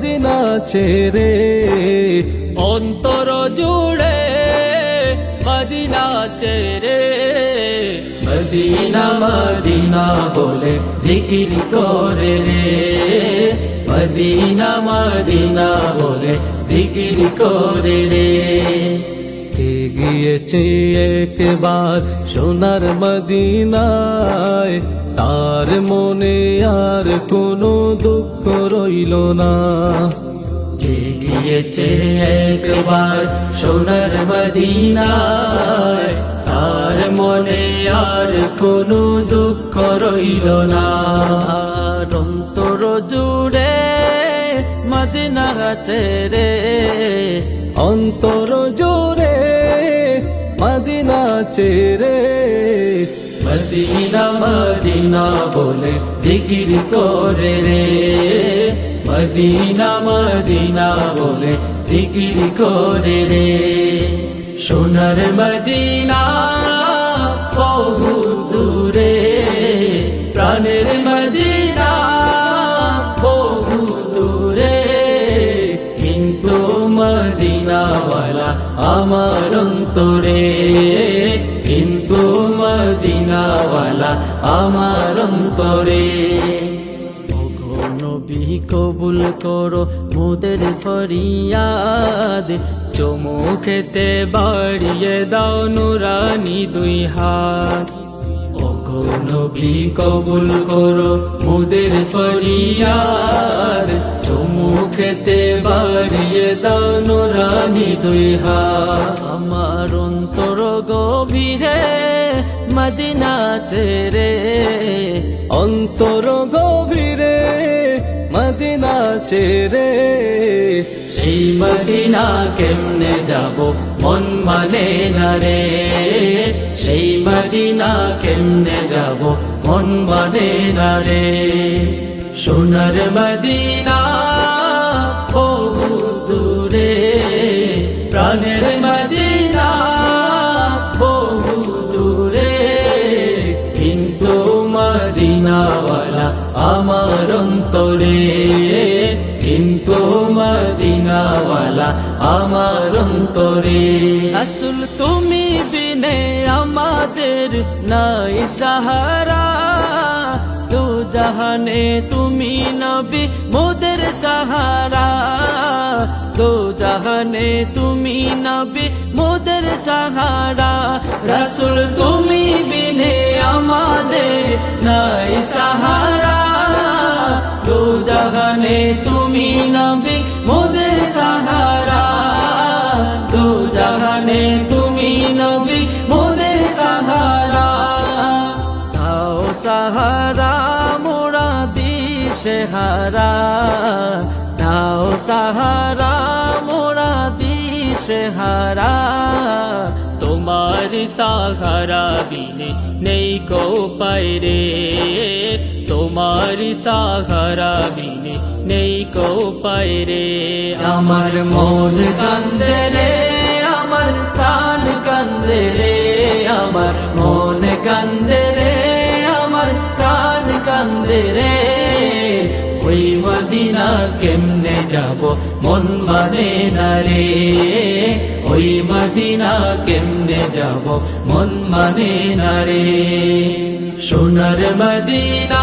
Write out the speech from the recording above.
Medina ছেড়ে অন্তর জুড়ে মদিনা চেরে মদিনা মদিনা বলে জিকির করে রে। মদিনা মদিনা বলে জিকির করে রে। কে গিয়েছে একবার সোনার মদিনায়? তার মনে আর কোনো দুঃখ রইল না। গিয়েছে একবার সোনার মদিনায় তার মনে আর কোনো দুঃখ রইল না। অন্তর জুড়ে মদিনা ছেড়ে অন্তর জুড়ে মদিনা ছেড়ে মদিনা মদিনা বলে জিকির করে রে। মদিনা মদিনা বলে জিকির করে রে। সোনার মদিনা বহু দূরে, প্রাণের মদিনা বহু দূরে। কিন্তু মদিনাওয়ালা আমার অন্তরে। আমার অন্তরে। নবী কবুল করো মোদের ফরিয়াদ। চমুখেতে বাড়িয়ে দাও নুরানি দুই হাত। নবী কবুল করো মোদের ফরিয়াদ। চমুখেতে বাড়িয়ে দাও নুরানি দুই হাত। আমার অন্তর গভীরে মদিনা চেরে অন্তর গভীরে মদিনা চেরে সেই মদিনা কেমনে যাব? মন মানে না রে। সেই মদিনা কেমনে যাব, মন মানে না রে। সোনার মদিনা বহু দূরে। প্রাণের মদিনা বহু দূরে। কিন্তু মদিনাওয়ালা আমার অন্তরে। মদিনাওয়ালা আমার অন্তরে। আসল তুমি বিনে আমাদের নাই সাহারা। দু জাহানে তুমি নবী, মোদের সাহারা। দু জাহানে তুমি নবী, মোদের সাহারা। রসুল, তুমি বিনে আমাদের নাই সাহারা। দু জাহানে তুমি নবী জাহানে তুমি নবী, মোদের সাহারা। দাও সাহারা মোরা দিশে হারা দাও সাহারা মোরা দিশে হারা তোমার সাহারা বিনে নেই কো পায়রে তোমার সাহারা বিনে নেই কো পায়রে আমার মন কান্দে রে। আমার প্রাণ কান্দে রে আমার, মন কান্দে রে আমার, প্রাণ কান্দে রে। ওই মদিনা কেমনে যাব, মন মানে না রে? ওই মদিনা কেমনে যাব, মন মানে না রে? সোনার মদিনা